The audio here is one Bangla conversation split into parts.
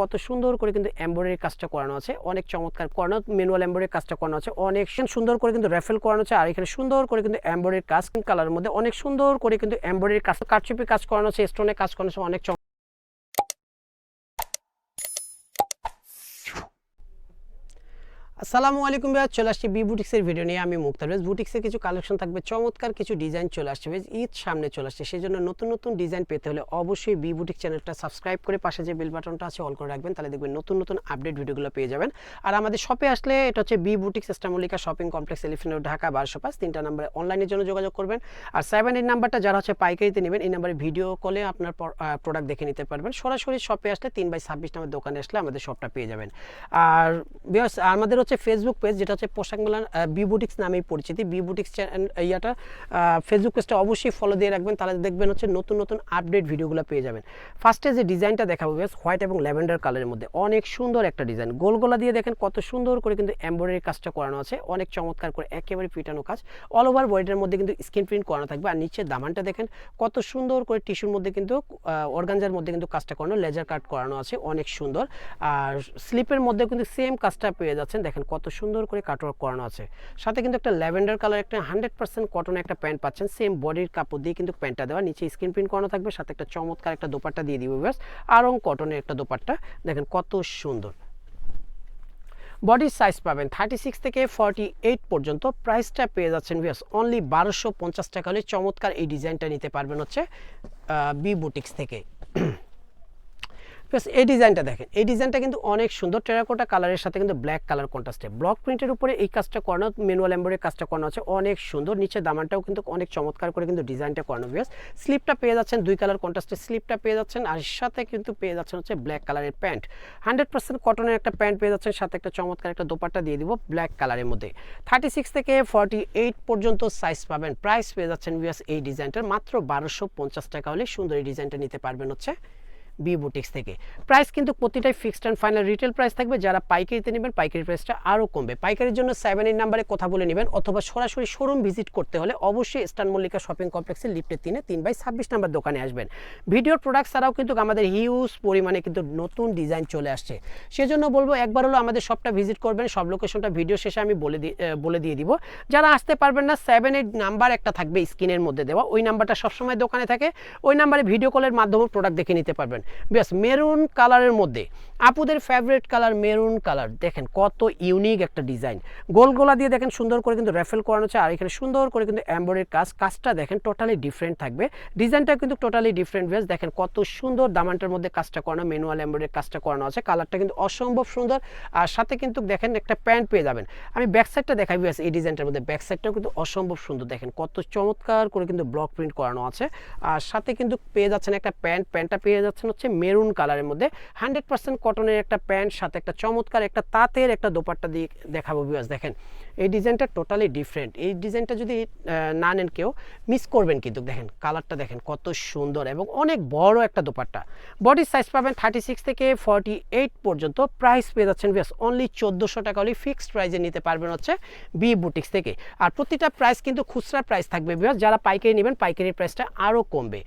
কত সুন্দর করে কিন্তু এম্বয়ডারি কাজটা করানো আছে। অনেক চমৎকার করানো ম্যানুয়াল এম্বয়ডারি কাজটা করানো আছে। অনেক সুন্দর করে কিন্তু রেফেল করানো আছে। আর এখানে সুন্দর করে কিন্তু এম্ব্রয়ডারি কাজ কালারের মধ্যে অনেক সুন্দর করে কিন্তু এম্বয়ডারি কাজ কারচুপি কাজ করানো আছে স্টোনে কাজ করানো আছে, অনেক আসসালামু আলাইকুম ভাই চলে আসছি বি বুটিক্সের ভিডিও নিয়ে। আমি মুক্তার বেশ বুটিক্সের কিছু কালেকশন থাকবে, চমৎকার কিছু ডিজাইন চলে আসছে বেশ ঈদ সামনে চলে আসছে সেই জন্য নতুন নতুন ডিজাইন পেতে হলে অবশ্যই বি বুটিক চ্যানেলটা সাবস্ক্রাইব করে পাশে যে বেল বাটনটা আছে অল করে রাখবেন। তাহলে দেখবেন নতুন নতুন আপডেট ভিডিওগুলো পেয়ে যাবেন। আর আমাদের শপে আসলে এটা হচ্ছে বি বুটিক্স ইস্টামলিকা শপিং কমপ্লেক্স এলিফেন্ট ঢাকা বারোশো পাঁচ তিনটা নাম্বারে অনলাইনের জন্য যোগাযোগ করবেন। আর সেভেন এইট নাম্বারটা যারা হচ্ছে পাইকারিতে নেবেন, এই নাম্বারে ভিডিও কলে আপনার প্রোডাক্ট দেখে নিতে পারবেন। সরাসরি শপে আসলে তিন বাই ছাব্বিশ নামের দোকানে আসলে আমাদের শপটা পেয়ে যাবেন। আর আমাদের হচ্ছে ফেসবুক পেজ যেটা হচ্ছে পোশাক মেলার বিবুটিক্স নামেই পরিচিতি। বিবুটিক্স ইয়াটা ফেসবুক পেজটা অবশ্যই ফলো দিয়ে রাখবেন। তাহলে দেখবেন হচ্ছে নতুন নতুন আপডেট ভিডিওগুলো পেয়ে যাবেন। ফার্স্টে যে ডিজাইনটা দেখাবো বেশ হোয়াইট এবং ল্যাভেন্ডার কালারের মধ্যে। অনেক সুন্দর একটা ডিজাইন গোলগোলা দিয়ে দেখেন কত সুন্দর করে কিন্তু এমব্রয়ডারি কাজটা করানো আছে। অনেক চমৎকার করে একেবারে পিটানো কাজ। অল ওভার বডিটার মধ্যে কিন্তু স্ক্রিন প্রিন্ট করানো থাকবে। আর নিচের দামানটা দেখেন কত সুন্দর করে টিস্যুর মধ্যে কিন্তু অর্গানজার মধ্যে কিন্তু কাজটা করানো লেজার কাট করানো আছে। অনেক সুন্দর। আর স্লিপের মধ্যে কিন্তু সেম কাজটা পেয়ে যাচ্ছেন। দেখেন কত সুন্দর করে কাটওয়ার্ক করানো আছে। সাথে কিন্তু একটা ল্যাভেন্ডার কালার, একটা হান্ড্রেড পার্সেন্ট কটনের একটা প্যান্ট পাচ্ছেন। সেম বডির কাপড় দিয়ে কিন্তু প্যান্টটা দেওয়া। নিচে স্ক্রিন প্রিন্ট করানো থাকবে, সাথে একটা চমৎকার একটা দোপাট্টা দিয়ে দিবে ব্যাস আরং কটনের একটা দোপাট্টা। দেখেন কত সুন্দর। বডির সাইজ পাবেন থার্টি সিক্স থেকে ফর্টি এইট পর্যন্ত। প্রাইসটা পেয়ে যাচ্ছেন ভিয়াস অনলি বারোশো পঞ্চাশ টাকা হলে চমৎকার এই ডিজাইনটা নিতে পারবেন হচ্ছে বি বুটিক্স থেকে। প্লাস এই ডিজাইনটা দেখেন, এই ডিজাইনটা কিন্তু অনেক সুন্দর টেরাকোটা কালারের সাথে কিন্তু ব্ল্যাক কালার কন্ট্রাস্টে ব্লক প্রিন্টের উপরে এই কাজটা করানো ম্যানুয়াল এম্বরের কাজটা করানো আছে, অনেক সুন্দর। নিচে দামানটাও কিন্তু অনেক চমৎকার করে কিন্তু ডিজাইনটা করানো বেশ স্লিপটা পেয়ে যাচ্ছেন দুই কালার কন্ট্রাস্টের স্লিপটা পেয়ে যাচ্ছেন আর সাথে কিন্তু পেয়ে যাচ্ছেন হচ্ছে ব্ল্যাক কালারের প্যান্ট। হান্ড্রেড পার্সেন্ট কটনের একটা প্যান্ট পেয়ে যাচ্ছেন, সাথে একটা চমৎকার একটা দোপাট্টা দিয়ে দিব ব্ল্যাক কালারের মধ্যে। থার্টি সিক্স থেকে ফর্টি এইট পর্যন্ত সাইজ পাবেন। প্রাইস পেয়ে যাচ্ছেন বিয়াস এই ডিজাইনটার। মাত্র বারোশো পঞ্চাশ টাকা হলে সুন্দর এই ডিজাইনটা নিতে পারবেন হচ্ছে। বি বুটিক্স থেকে। প্রাইস কিন্তু প্রতিটাই fixed and final retail price থাকবে। যারা পাইকারিতে নেবেন, পাইকারি প্রাইসটা আরও কমবে। পাইকারির জন্য সেভেন এইট নাম্বারে কথা বলে নেবেন, অথবা সরাসরি শোরুম ভিজিট করতে হলে অবশ্যই স্টান মল্লিকা শপিং কমপ্লেক্সের লিফটের তিনে তিন বাই ছাব্বিশ নাম্বার দোকানে আসবেন। ভিডিওর প্রোডাক্ট ছাড়াও কিন্তু আমাদের হিউজ পরিমাণে কিন্তু নতুন ডিজাইন চলে আসছে। সেজন্য বলব, একবার হলো আমাদের শপটা ভিজিট করবেন, সব লোকেশনটা ভিডিও শেষে আমি বলে দিয়ে বলে দিয়ে দিব। যারা আসতে পারবেন না সেভেন এইট নাম্বার একটা থাকবে স্ক্রিনের মধ্যে দেওয়া। ওই নাম্বারটা সবসময় দোকানে থাকে। ওই নাম্বারে ভিডিও কলের মাধ্যমে প্রোডাক্ট দেখে নিতে পারবেন। বেশ, মেরুন কালারের মধ্যে। আপুদের ফেভারিট কালার মেরুন কালার। দেখেন, কত ইউনিক একটা ডিজাইন গোল গোলা দিয়ে দেখেন, সুন্দর করে কিন্তু রেফেল করানো হচ্ছে, আর এখানে সুন্দর করে কিন্তু এম্বয়ডারির কাজ। কাজটা দেখেন টোটালি ডিফারেন্ট থাকবে। ডিজাইনটা কিন্তু টোটালি ডিফারেন্ট বেশ। দেখেন, কত সুন্দর দামানটার মধ্যে কাজটা করানো ম্যানুয়াল এম্বয়ডারির কাজটা করানো আছে। কালারটা কিন্তু অসম্ভব সুন্দর। আর সাথে কিন্তু দেখেন, একটা প্যান্ট পেয়ে যাবেন। আমি ব্যাক সাইডটা দেখাই, বেশ, এই ডিজাইনটার মধ্যে। ব্যাক সাইডটাও কিন্তু অসম্ভব সুন্দর। দেখেন, কত চমৎকার করে কিন্তু ব্লক প্রিন্ট করানো আছে। আর সাথে কিন্তু পেয়ে যাচ্ছেন একটা প্যান্ট প্যান্টটা পেয়ে যাচ্ছেন হচ্ছে মেরুন কালারের মধ্যে। হান্ড্রেড পার্সেন্ট কটনের একটা প্যান্ট, সাথে একটা চমৎকার একটা তাঁতের একটা দোপাট্টা দিয়ে দেখাবো বিয়াস দেখেন। এই ডিজাইনটা টোটালি ডিফারেন্ট এই ডিজাইনটা যদি না নেন কেউ মিস করবেন কিন্তু। দেখেন, কালারটা দেখেন, কত সুন্দর এবং অনেক বড় একটা দোপাট্টা। বডির সাইজ পাবেন থার্টি সিক্স থেকে ফর্টি এইট পর্যন্ত। প্রাইস পেয়ে যাচ্ছেন বিয়াস অনলি চোদ্দোশো টাকা হলে ফিক্সড প্রাইসে নিতে পারবেন হচ্ছে বি বুটিক্স থেকে। আর প্রতিটা প্রাইস কিন্তু খুচরা প্রাইস থাকবে বিয়াস যারা পাইকারি নেবেন পাইকারি প্রাইসটা আরও কমবে।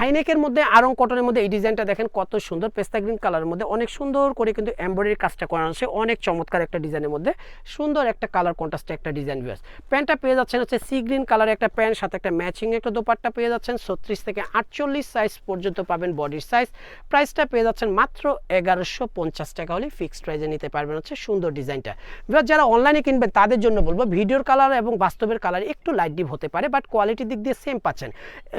হাইনেকের মধ্যে আরং কটনের মধ্যে এই ডিজাইনটা দেখেন কত সুন্দর। পেস্তা গ্রিন কালারের মধ্যে অনেক সুন্দর করে কিন্তু এমব্রয়ডারি কাজটা করানো আছে অনেক চমৎকার একটা ডিজাইনের মধ্যে সুন্দর একটা কালার কন্ট্রাস্টে একটা ডিজাইন ভিউয়ার্স প্যান্টটা পেয়ে যাচ্ছেন হচ্ছে সি গ্রিন কালারের একটা প্যান্ট সাথে একটা ম্যাচিং একটা দোপাট্টা পেয়ে যাচ্ছেন। ছত্রিশ থেকে আটচল্লিশ সাইজ পর্যন্ত পাবেন বডির সাইজ প্রাইসটা পেয়ে যাচ্ছেন মাত্র এগারোশো পঞ্চাশ টাকা হলে ফিক্সড প্রাইসে নিতে পারবেন হচ্ছে সুন্দর ডিজাইনটা। ভিউয়ার যারা অনলাইনে কিনবেন, তাদের জন্য বলব ভিডিওর কালার এবং বাস্তবের কালার একটু লাইট ডিপ হতে পারে বাট কোয়ালিটির দিক দিয়ে সেম পাচ্ছেন।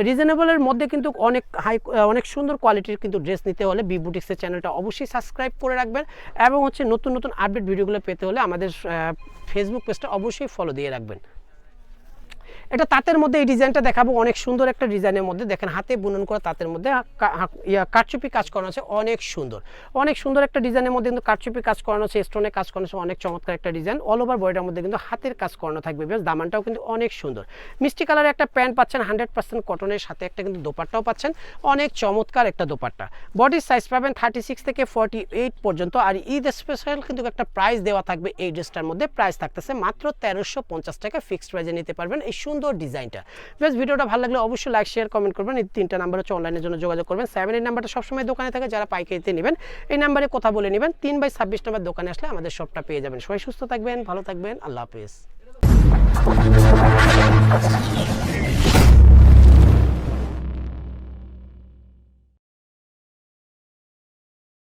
রিজনেবলের মধ্যে কিন্তু অনেক হাই অনেক সুন্দর কোয়ালিটির কিন্তু ড্রেস নিতে হলে বি বুটিক্সের চ্যানেলটা অবশ্যই সাবস্ক্রাইব করে রাখবেন এবং হচ্ছে নতুন নতুন আপডেট ভিডিওগুলো পেতে হলে আমাদের ফেসবুক পেজটা অবশ্যই ফলো দিয়ে রাখবেন। এটা তাঁতের মধ্যে এই ডিজাইনটা দেখাবো। অনেক সুন্দর একটা ডিজাইনের মধ্যে। দেখেন, হাতে বুনন করা তাঁতের মধ্যে কারচুপি কাজ করানো আছে। অনেক সুন্দর। অনেক সুন্দর একটা ডিজাইনের মধ্যে কিন্তু কারচুপি কাজ করানো আছে, স্টোনে কাজ করানো অনেক চমৎকার একটা ডিজাইন। অল ওভার বডিটার মধ্যে কিন্তু হাতের কাজ করানো থাকবে। বেশ দামানটাও কিন্তু অনেক সুন্দর। মিষ্টি কালারের একটা প্যান্ট পাচ্ছেন, হান্ড্রেড পার্সেন্ট কটনের সাথে একটা কিন্তু দোপাট্টাও পাচ্ছেন। অনেক চমৎকার একটা দোপাট্টা। বডির সাইজ পাবেন থার্টি সিক্স থেকে ফর্টি এইট পর্যন্ত। আর ঈদ স্পেশাল কিন্তু একটা প্রাইস দেওয়া থাকবে। এই ড্রেসটার মধ্যে প্রাইস থাকতেছে মাত্র তেরোশো পঞ্চাশ টাকা। ফিক্সড প্রাইজে নিতে পারবেন। এই সুন্দর সুন্দর ডিজাইনটা। বেশ ভিডিওটা ভালো লাগলে অবশ্যই লাইক শেয়ার কমেন্ট করবেন। এই তিনটা নাম্বার হচ্ছে অনলাইনের জন্য যোগাযোগ করবেন। সেভেন এর নাম্বারটা সবসময় দোকানে থাকে, যারা পাইকারিতে নেবেন, এই নাম্বারে কথা বলে নেবেন। তিন বাই ছাব্বিশ নাম্বার দোকানে আসলে আমাদের সবটা পেয়ে যাবেন। সবাই সুস্থ থাকবেন, ভালো থাকবেন। আল্লাহ হাফিজ।